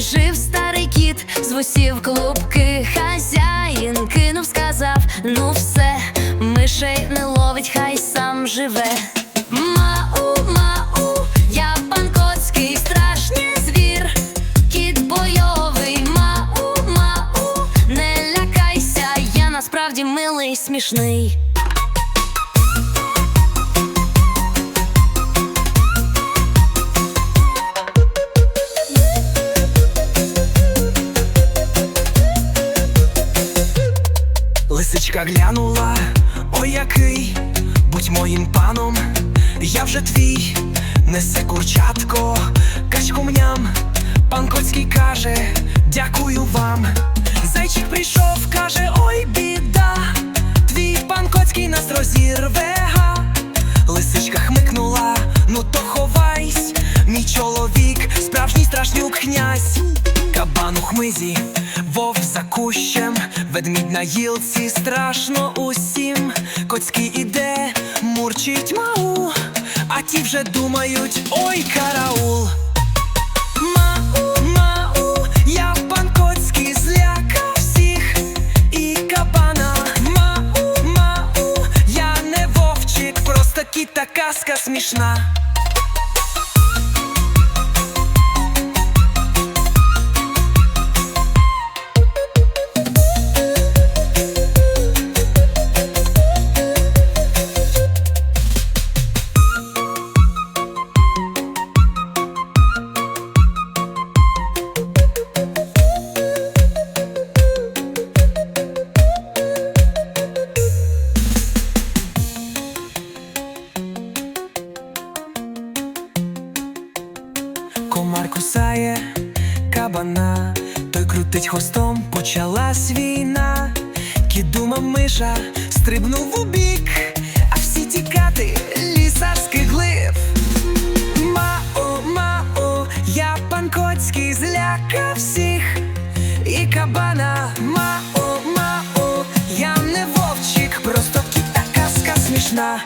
жив старий кіт, з вусів клубки. Хазяїн кинув, сказав: ну все, мишей не ловить, хай сам живе. Мау, мау, я пан Коцький, страшний звір, кіт бойовий, мау, мау, не лякайся, я насправді милий, смішний. Лисичка глянула, ой який, будь моїм паном, я вже твій, несе курчатко, качкумням, пан Коцький каже, дякую вам. Зайчик прийшов, каже, ой, біда, твій пан Коцький нас розірве. га. Лисичка хмикнула, ну то ховайсь, мій чоловік, справжній страшнюк князь. Кабан у хмизі, вовк за кущем, ведмідь на гілці, страшно усім. Коцький іде, мурчить мау, а ті вже думають, ой, караул. Мау, мау, я Комар кусає кабана, той крутить хвостом, почалась війна, кідума миша, стрибнув у бік, а всі тікати лісарських глиб. Мао, мао, я пан Коцький зляка всіх і кабана. мао, мао, я не вовчик, просто кіта казка смішна.